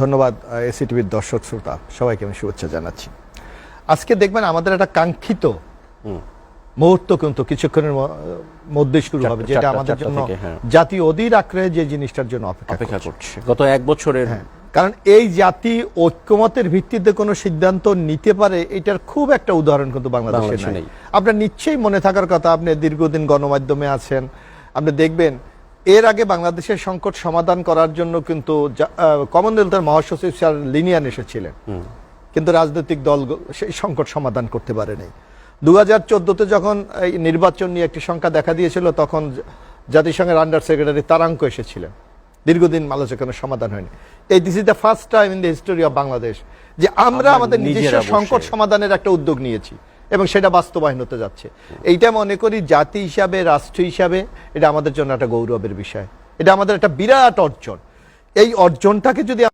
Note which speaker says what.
Speaker 1: ধন্যবাদ এসিটিভির দর্শক শ্রোতা সবাইকে আমি শুভেচ্ছা জানাচ্ছি আজকে দেখবেন আমাদের একটা কাঙ্ক্ষিত মুহূর্ত কিন্তু কিছুক্ষণের মধ্যে শুরু হবে যেটা আমাদের জন্য
Speaker 2: হ্যাঁ।
Speaker 1: জাতি অধীর আগ্রহে যে জিনিসটার জন্য অপেক্ষা করছে।
Speaker 2: গত এক বছরের
Speaker 1: হ্যাঁ, কারণ এই জাতি ঐক্যমতের ভিত্তিতে কোনো সিদ্ধান্ত নিতে পারে এটার খুব একটা উদাহরণ কিন্তু বাংলাদেশে নেই। আপনার নিশ্চয়ই মনে থাকার কথা আপনি দীর্ঘদিন গণমাধ্যমে আছেন আপনি দেখবেন এর আগে বাংলাদেশের সংকট সমাধান করার জন্য কিন্তু কমনওয়েলথের মহাসচিব স্যার লিনিয়ান এসেছিলেন। কিন্তু রাজনৈতিক দল সেই সংকট সমাধান করতে পারেনি। দু হাজার চোদ্দতে যখন এই নির্বাচন নিয়ে একটি সংখ্যা দেখা দিয়েছিল তখন জাতিসংঘের আন্ডার সেক্রেটারি তারাঙ্ক এসেছিলেন। দীর্ঘদিন আলোচনার সমাধান হয়নি। এই this is the first time in the history of Bangladesh যে আমরা আমাদের নিজস্ব সংকট সমাধানের একটা উদ্যোগ নিয়েছি। এবং সেটা বাস্তবায়ন হতে যাচ্ছে। এইটা মনে করি জাতি হিসাবে, রাষ্ট্র হিসাবে এটা আমাদের জন্য একটা গৌরবের বিষয়। এটা আমাদের একটা বিরাট অর্জন। এই অর্জনটাকে যদি